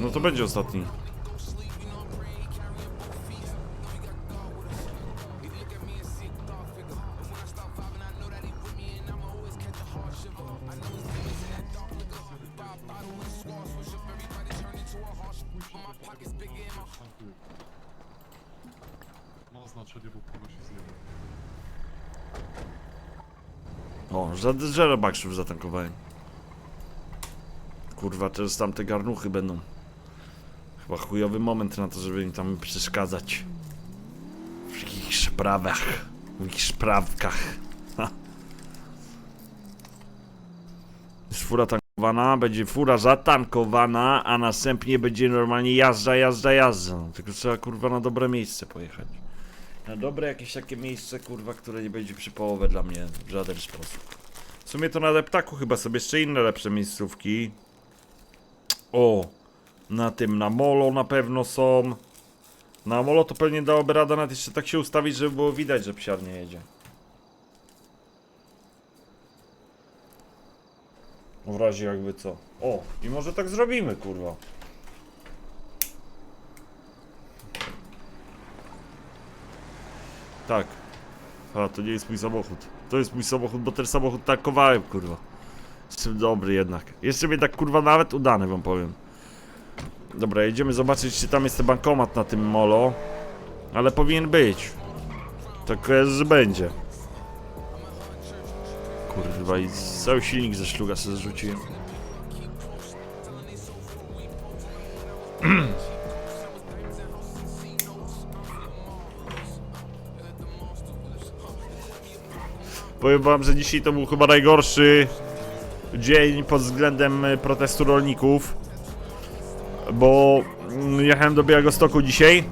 No to będzie ostatni. Ma oznaczenie, bo kogoś zjemy. O, za żerobakszów zatankowałem. Kurwa, teraz tamte garnuchy będą. Chyba chujowy moment na to, żeby im tam przeszkadzać. W ich sprawach. W ich sprawkach. Jest fura tankowana, będzie fura zatankowana, a następnie będzie normalnie jazda, jazda, jazda. Tylko trzeba kurwa na dobre miejsce pojechać. Na dobre jakieś takie miejsce, kurwa, które nie będzie przypołowe dla mnie w żaden sposób. W sumie to na deptaku chyba sobie jeszcze inne lepsze miejscówki. O! Na tym, na molo na pewno są. Na molo to pewnie dałoby radę nawet jeszcze tak się ustawić, żeby było widać, że psiar nie jedzie. W razie jakby co. O! I może tak zrobimy, kurwa. Tak. A, to nie jest mój samochód. To jest mój samochód, bo ten samochód tankowałem, kurwa. Jestem dobry jednak. Jeszcze mnie tak, kurwa, nawet udany, wam powiem. Dobra, jedziemy zobaczyć, czy tam jest ten bankomat na tym molo. Ale powinien być. Tak jest, że będzie. Kurwa, i cały silnik ze szluga sobie zrzuciłem. Powiem wam, że dzisiaj to był chyba najgorszy dzień pod względem y, protestu rolników. Bo mm, jechałem do Białego Stoku dzisiaj.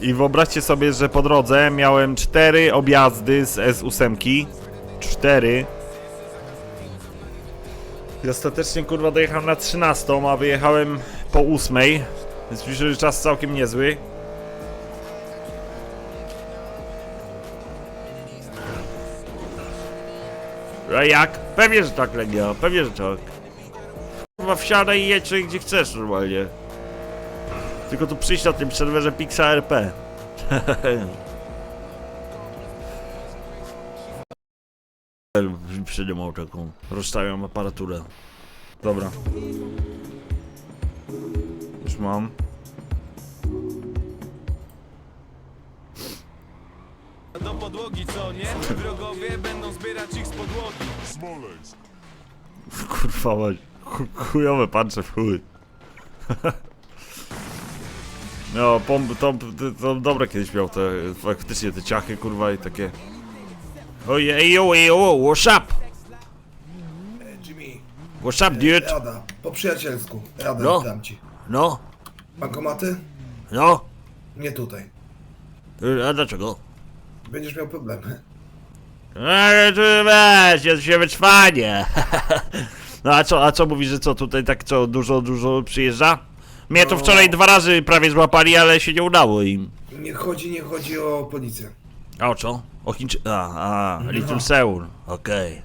I wyobraźcie sobie, że po drodze miałem cztery objazdy z S8. Cztery. I ostatecznie kurwa dojechałem na 13, a wyjechałem po 8. Więc myślę, że czas całkiem niezły. A jak? Pewnie, że tak, Legia, pewnie, że tak. Kurwa, wsiadaj i jedź gdzie chcesz normalnie. Tylko tu przyjść na tym serwerze Pixa RP. Przydymał taką. Rozstawiam aparaturę. Dobra. Już mam. Do podłogi, co nie? Wrogowie będą zbierać ich z podłogi. Smoleńsk! Kurwa, mać. Chu- chujowe pancze w chuj. No, pomp, to, to, to dobre kiedyś miał te, faktycznie te ciachy, kurwa, i takie... Ojej, yo, yo, what's up? Jimmy, What's up, dude? rada, po przyjacielsku, radę No. dam ci. No, Bankomaty? no, Nie tutaj. a dlaczego? Będziesz miał problemy. Ale tu weź, jest się wytrwanie. No a co, a co mówisz, że co tutaj tak co, dużo, dużo przyjeżdża? Mnie to No. wczoraj dwa razy prawie złapali, ale się nie udało im. Nie chodzi, nie chodzi o policję. A o co? O Chińczy... A, a, Little Seul, okej.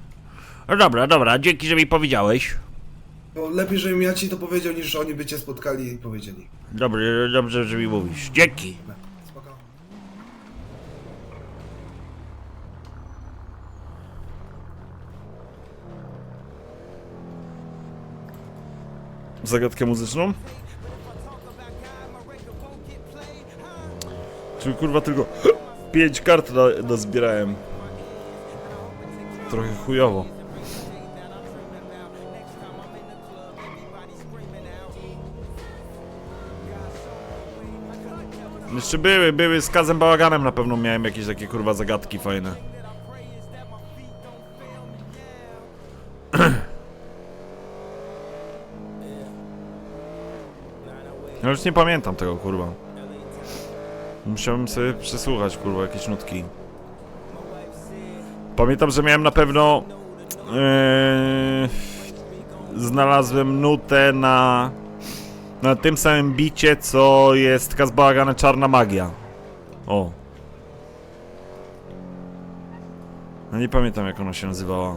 No dobra, dobra, dzięki, że mi powiedziałeś. Bo lepiej, żebym ja ci to powiedział, niż oni by cię spotkali i powiedzieli. Dobrze, dobrze, że mi mówisz. Dzięki. Zagadkę muzyczną? Czyli kurwa tylko pięć kart na, nazbierałem. Trochę chujowo. Jeszcze były, były z Kazem Bałaganem na pewno miałem jakieś takie kurwa zagadki fajne. Ja już nie pamiętam tego kurwa. Musiałem sobie przesłuchać kurwa jakieś nutki. Pamiętam, że miałem na pewno yy, znalazłem nutę na na tym samym bicie, co jest Kazbałagane Czarna Magia. O. No nie pamiętam jak ona się nazywała.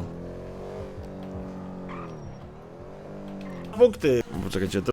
punkty. Poczekajcie, teraz